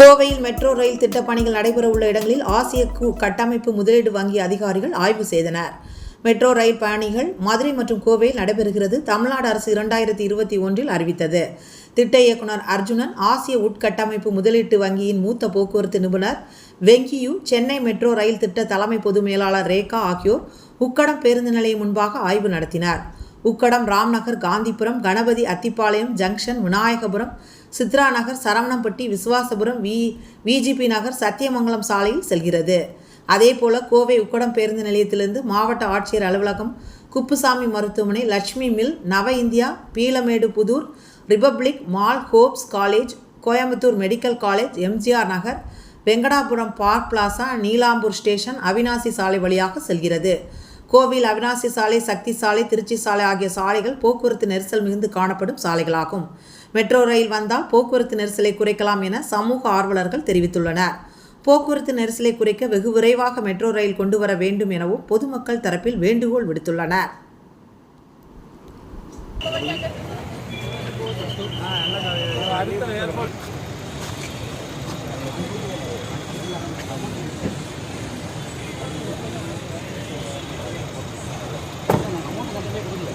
கோவையில் metro rail திட்டப் பணிகள் நடைபெறவுள்ள இடங்களில் ஆசிய கட்டமைப்பு முதலீடு வங்கி அதிகாரிகள் ஆய்வு செய்தனர். மெட்ரோ ரயில் பயணிகள் மதுரை மற்றும் கோவையில் நடைபெறுகிறது தமிழ்நாடு அரசு இரண்டாயிரத்தி இருபத்தி ஒன்றில் அறிவித்தது. திட்ட இயக்குனர் அர்ஜுனன் ஆசிய உட்கட்டமைப்பு முதலீட்டு வங்கியின் மூத்த போக்குவரத்து நிபுணர் வெங்கியு சென்னை மெட்ரோ ரயில் திட்ட தலைமை பொது மேலாளர் ரேகா ஆகியோர் உக்கடம் பேருந்து நிலையம் முன்பாக ஆய்வு நடத்தினர். Ukkadam Ramnagar Gandhipuram Ganapathy Athipalayam junction Vinayagapuram Chitra Nagar Saravanampatti Visuvasapuram we VGP Nagar Sathyamangalam சாலையில் செல்கிறது. அதேபோல கோவை உக்கடம் பேருந்து நிலையத்திலிருந்து மாவட்ட ஆட்சியர் அலுவலகம் குப்புசாமி மருத்துவமனை Lakshmi mill Nava India Peelamedu Pudur republic mall Hopes college Coimbatore medical college MGR Nagar Venkatapuram park plaza Neelambur station Avinashi சாலை வழியாக செல்கிறது. கோவில் அவினாசி சாலை சக்தி சாலை திருச்சி சாலை ஆகிய சாலைகள் போக்குவரத்து நெரிசல் மிகுந்து காணப்படும் சாலைகளாகும். மெட்ரோ ரயில் வந்தால் போக்குவரத்து நெரிசலை குறைக்கலாம் என சமூக ஆர்வலர்கள் தெரிவித்துள்ளனர். போக்குவரத்து நெரிசலை குறைக்க வெகு விரைவாக மெட்ரோ ரயில் கொண்டு வர வேண்டும் எனவும் பொதுமக்கள் தரப்பில் வேண்டுகோள் விடுத்துள்ளனர்.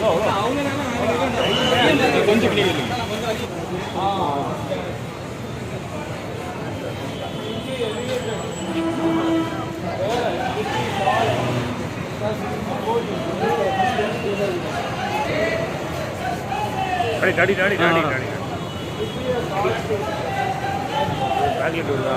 கேட்கலாம் daddy daddy daddy daddy. Daddy daddy வருதா